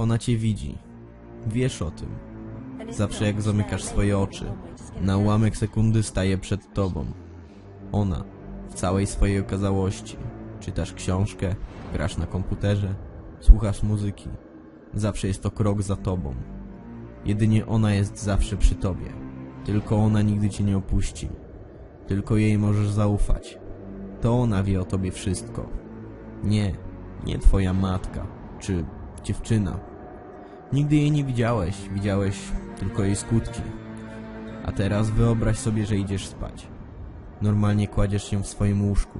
Ona cię widzi. Wiesz o tym. Zawsze jak zamykasz swoje oczy, na ułamek sekundy staje przed tobą. Ona, w całej swojej okazałości. Czytasz książkę, grasz na komputerze, słuchasz muzyki. Zawsze jest to krok za tobą. Jedynie ona jest zawsze przy tobie. Tylko ona nigdy cię nie opuści. Tylko jej możesz zaufać. To ona wie o tobie wszystko. Nie, nie twoja matka, czy dziewczyna. Nigdy jej nie widziałeś, widziałeś tylko jej skutki. A teraz wyobraź sobie, że idziesz spać. Normalnie kładziesz się w swoim łóżku.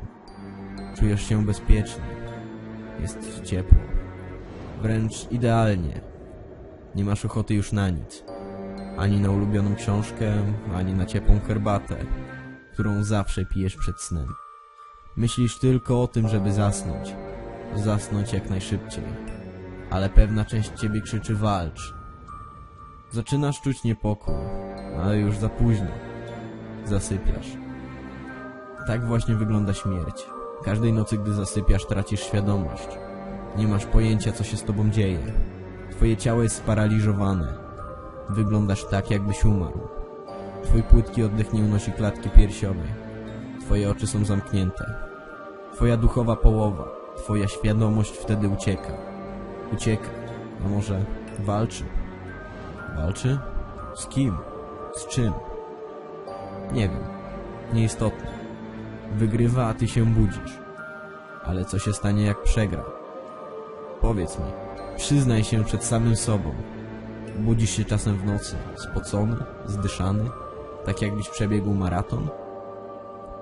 Czujesz się bezpiecznie. Jest ci ciepło. Wręcz idealnie. Nie masz ochoty już na nic. Ani na ulubioną książkę, ani na ciepłą herbatę, którą zawsze pijesz przed snem. Myślisz tylko o tym, żeby zasnąć. Zasnąć jak najszybciej. Ale pewna część ciebie krzyczy walcz. Zaczynasz czuć niepokój, ale już za późno. Zasypiasz. Tak właśnie wygląda śmierć. Każdej nocy, gdy zasypiasz, tracisz świadomość. Nie masz pojęcia, co się z tobą dzieje. Twoje ciało jest sparaliżowane. Wyglądasz tak, jakbyś umarł. Twój płytki oddech nie unosi klatki piersiowej. Twoje oczy są zamknięte. Twoja duchowa połowa, twoja świadomość wtedy ucieka. Ucieka. A może walczy? Walczy? Z kim? Z czym? Nie wiem. Nieistotne. Wygrywa, a ty się budzisz. Ale co się stanie, jak przegra? Powiedz mi. Przyznaj się przed samym sobą. Budzisz się czasem w nocy, spocony, zdyszany, tak jakbyś przebiegł maraton?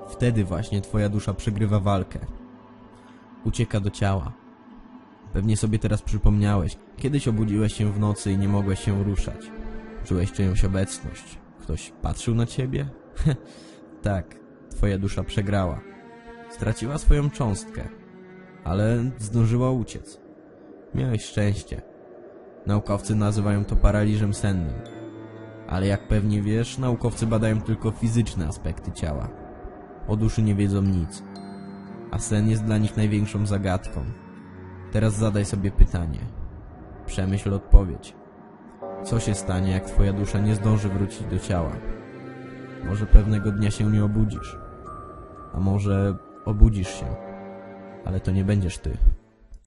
Wtedy właśnie twoja dusza przegrywa walkę. Ucieka do ciała. Pewnie sobie teraz przypomniałeś, kiedyś obudziłeś się w nocy i nie mogłeś się ruszać. Czułeś czyjąś obecność. Ktoś patrzył na ciebie? tak, twoja dusza przegrała. Straciła swoją cząstkę, ale zdążyła uciec. Miałeś szczęście. Naukowcy nazywają to paraliżem sennym. Ale jak pewnie wiesz, naukowcy badają tylko fizyczne aspekty ciała. O duszy nie wiedzą nic. A sen jest dla nich największą zagadką. Teraz zadaj sobie pytanie. Przemyśl odpowiedź. Co się stanie, jak twoja dusza nie zdąży wrócić do ciała? Może pewnego dnia się nie obudzisz. A może obudzisz się. Ale to nie będziesz ty.